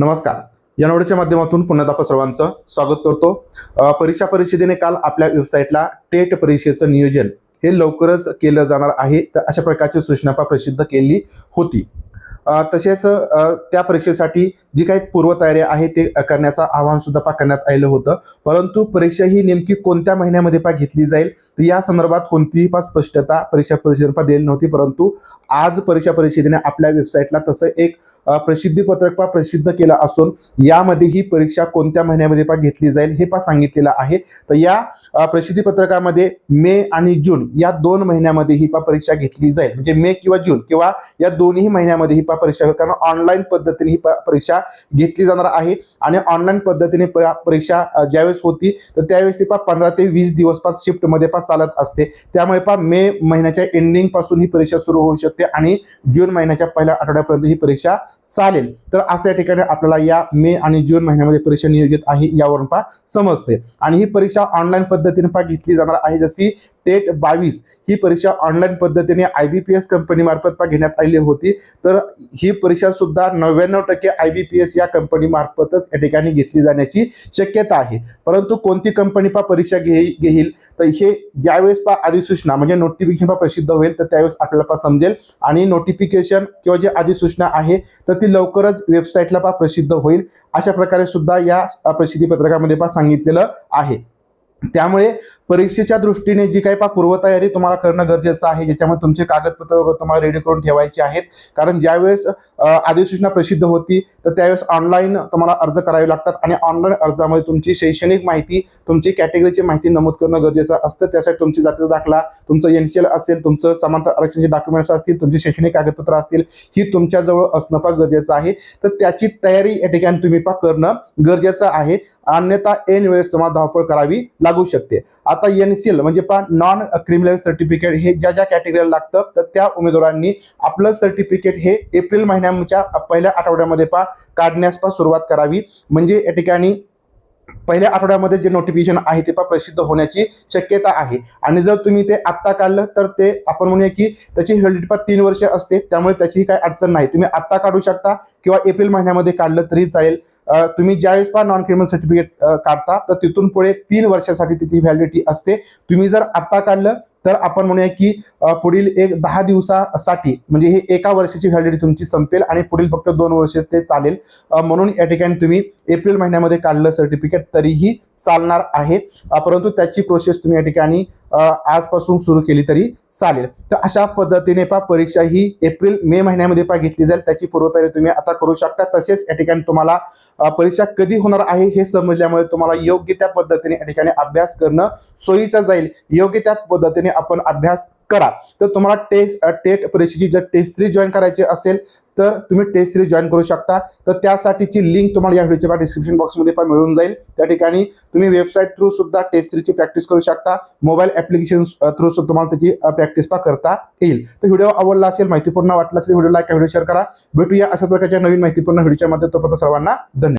नमस्कार. या नोडच्या माध्यमातून पुन्हा आपण सर्वांचं स्वागत करतो. परीक्षा परिषदेने काल आपल्या वेबसाईटला टेट परीक्षेचं नियोजन हे लवकरच केलं जाणार आहे. तर अशा प्रकारची सूचना प्रसिद्ध केली होती. तसेच त्या परीक्षेसाठी जी काही पूर्वतयारी आहे ते करण्याचं आवाहन सुद्धा पा करण्यात आलेलं होतं. परंतु परीक्षा ही नेमकी कोणत्या महिन्यामध्ये पा घेतली जाईल? तर या संदर्भात कोणतीही पा स्पष्टता परीक्षा परिषदेने पा दिली नव्हती. परंतु आज परीक्षा परिषदेने आपल्या वेबसाईटला तसं एक प्रसिद्धीपत्रक प्रसिद्धी पत्रक पा प्रसिद्ध केलं असून यामध्ये ही परीक्षा कोणत्या महिन्यामध्ये पा घेतली जाईल हे पा सांगितलेलं आहे. तर या प्रसिद्धीपत्रकामध्ये प्रसिद्धी पत्रकामध्ये मे आणि जून या दोन महिन्यामध्ये ही पा परीक्षा घेतली जाईल. म्हणजे मे किंवा जून किंवा या दोन्ही महिन्यामध्ये ही पा परीक्षा होईल कारण ऑनलाईन पद्धतीने ही परीक्षा घेतली जाणार आहे. आणि ऑनलाईन पद्धतीने परीक्षा ज्यावेळेस होती तर त्यावेळेस ती पा पंधरा ते वीस दिवस पास शिफ्टमध्ये पा चालत असते. त्यामुळे पा मे महिन्याच्या एंडिंगपासून ही परीक्षा सुरू होऊ शकते आणि जून महिन्याच्या पहिल्या आठवड्यापर्यंत ही परीक्षा चालेल. तर अशा ठिकाणी आपल्याला या मे आणि जून महिन्यामध्ये परीक्षा नियोजित आहे यावरून पा समजते. आणि ही परीक्षा ऑनलाईन पद्धतीने पा घेतली जाणार आहे. जशी टेट बावीस ही परीक्षा ऑनलाईन पद्धतीने आय बी पी एस कंपनीमार्फत घेण्यात आलेली होती. तर ही परीक्षा सुद्धा नव्याण्णव टक्के आय बी पी एस या कंपनीमार्फतच या ठिकाणी घेतली जाण्याची शक्यता आहे. परंतु कोणती कंपनी पा परीक्षा घे घेईल? तर हे ज्यावेळेस पा अधिसूचना म्हणजे नोटिफिकेशन पा प्रसिद्ध होईल तर त्यावेळेस आपल्याला पा समजेल. आणि नोटिफिकेशन किंवा जी अधिसूचना आहे तर ती लवकरच वेबसाईटला पा प्रसिद्ध होईल. अशा प्रकारे सुद्धा या प्रसिद्धी पत्रकामध्ये पा सांगितलेलं आहे. त्यामुळे परीक्षेच्या दृष्टीने जी काही पा पूर्वतयारी तुम्हाला करणं गरजेचं आहे ज्याच्यामुळे तुमचे कागदपत्र वगैरे तुम्हाला रेडी करून ठेवायचे आहेत. कारण ज्यावेळेस अधिसूचना प्रसिद्ध होती तर त्यावेळेस ऑनलाईन तुम्हाला अर्ज करावे लागतात आणि ऑनलाईन अर्जामध्ये तुमची शैक्षणिक माहिती तुमची कॅटेगरीची माहिती नमूद करणं गरजेचं असतं. त्यासाठी तुमची जातीचा दाखला तुमचं एन सी एल असेल तुमचं समांतर आरक्षणचे डॉक्युमेंट्स असतील तुमची शैक्षणिक कागदपत्र असतील ही तुमच्याजवळ असणं पा गरजेचं आहे. तर त्याची तयारी या ठिकाणी तुम्ही पा करणं गरजेचं आहे. अन्यथा ऐन वेळेस तुम्हाला धावपळ करावी लागू शकते. आता एन सी एल म्हणजे पहा नॉन क्रिमिनल सर्टिफिकेट हे ज्या ज्या कॅटेगरीला लागतं तर त्या उमेदवारांनी आपलं सर्टिफिकेट हे एप्रिल महिन्याच्या पहिल्या आठवड्यामध्ये पहा काढण्यास पा सुरुवात करावी. म्हणजे या ठिकाणी पहिल्या आठवड्यामध्ये जे नोटिफिकेशन आहे ते पण प्रसिद्ध होण्याची शक्यता आहे. आणि जर तुम्ही ते आत्ता काढलं तर ते आपण म्हणूया की त्याची व्हॅलिडिटी पण तीन वर्ष असते. त्यामुळे त्याची काही अडचण नाही. तुम्ही आत्ता काढू शकता किंवा एप्रिल महिन्यामध्ये काढलं तरी चालेल. तुम्ही ज्यावेळेस पण नॉन क्रिमिनल सर्टिफिकेट काढता तर तिथून पुढे तीन वर्षासाठी त्याची व्हॅलिडिटी असते. तुम्ही जर आत्ता काढलं तर आपण म्हणूया की पुढील एक दहा दिवसासाठी म्हणजे हे एका वर्षाची व्हॅलिडिटी तुमची संपेल आणि पुढील फक्त दोन वर्ष ते चालेल. म्हणून या ठिकाणी तुम्ही एप्रिल महिन्यामध्ये काढलं सर्टिफिकेट तरीही चालणार आहे. परंतु त्याची प्रोसेस तुम्ही या ठिकाणी आजपासून सुरू केली तरी चालेल. तर अशा पद्धतीने पा परीक्षा ही एप्रिल मे महिन्यामध्ये पा घेतली जाईल. त्याची पूर्वतयारी तुम्ही आता करू शकता. तसेच या ठिकाणी तुम्हाला परीक्षा कधी होणार आहे हे समजल्यामुळे तुम्हाला योग्य त्या पद्धतीने या ठिकाणी अभ्यास करणं सोयीचं जाईल. योग्य त्या पद्धतीने आपण अभ्यास करा. तर तुम्हाला टेस्ट टेट परीक्षेची जर टेस्ट थ्री जॉईन करायची असेल तर तुम्ही टेस्ट सिरीज जॉईन करू शकता. तर त्यासाठीची लिंक तुम्हाला या व्हिडिओच्या डिस्क्रिप्शन बॉक्समध्ये पण मिळून जाईल. त्या ठिकाणी तुम्ही वेबसाईट थ्रू सुद्धा टेस्ट सिरीजची प्रॅक्टिस करू शकता. मोबाईल ऍप्लिकेशन थ्रू सुद्धा तुम्हाला त्याची प्रॅक्टिस पा करता येईल. तर व्हिडिओ आवडला असेल माहितीपूर्ण वाटला असेल व्हिडिओ लाईक व्हिडिओ शेअर करा. भेटूया अशा प्रकारच्या नवीन माहितीपूर्ण व्हिडिओच्या मध्ये तोपर्यंत सर्वांना धन्यवाद.